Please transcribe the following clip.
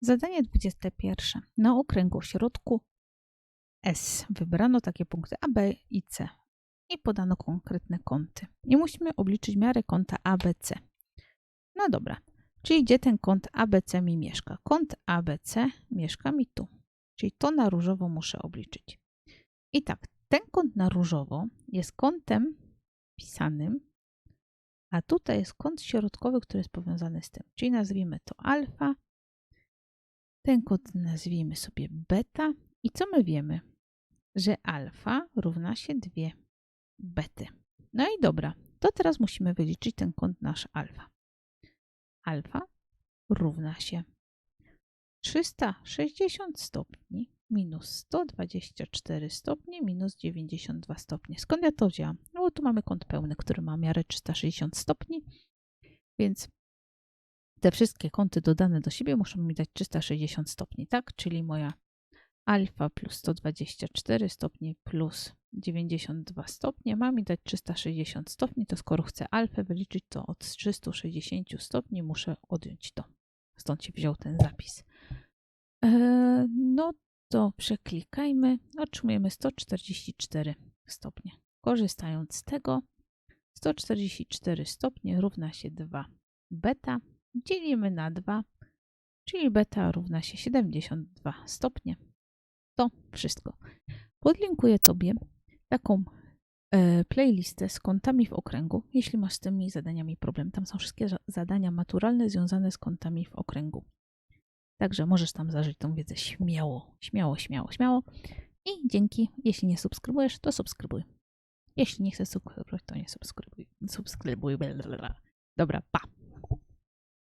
Zadanie 21. Na okręgu środku S wybrano takie punkty A, B i C i podano konkretne kąty. I musimy obliczyć miarę kąta ABC. No dobra, czyli gdzie ten kąt ABC mi mieszka? Kąt ABC mieszka mi tu, czyli to na różowo muszę obliczyć. I tak, ten kąt na różowo jest kątem pisanym, a tutaj jest kąt środkowy, który jest powiązany z tym. Czyli nazwijmy to alfa, ten kąt nazwijmy sobie beta. I co my wiemy? Że alfa równa się 2 bety. No i dobra, to teraz musimy wyliczyć ten kąt nasz alfa. Alfa równa się 360 stopni minus 124 stopnie minus 92 stopnie. Skąd ja to wzięłam? No bo tu mamy kąt pełny, który ma miarę 360 stopni, więc te wszystkie kąty dodane do siebie muszą mi dać 360 stopni, tak? Czyli moja alfa plus 124 stopnie plus 92 stopnie ma mi dać 360 stopni, to skoro chcę alfę wyliczyć, to od 360 stopni muszę odjąć to. Stąd się wziął ten zapis. Eee, no to przeklikajmy. Otrzymujemy 144 stopnie. Korzystając z tego, 144 stopnie równa się 2 beta. Dzielimy na 2, czyli beta równa się 72 stopnie. To wszystko. Podlinkuję Tobie taką e, playlistę z kątami w okręgu, jeśli masz z tymi zadaniami problem. Tam są wszystkie za- zadania maturalne związane z kątami w okręgu. Także możesz tam zażyć tą wiedzę śmiało, śmiało, śmiało, śmiało. I dzięki, jeśli nie subskrybujesz, to subskrybuj. Jeśli nie chcesz subskrybować, to nie subskrybuj. Subskrybuj. Dobra, pa.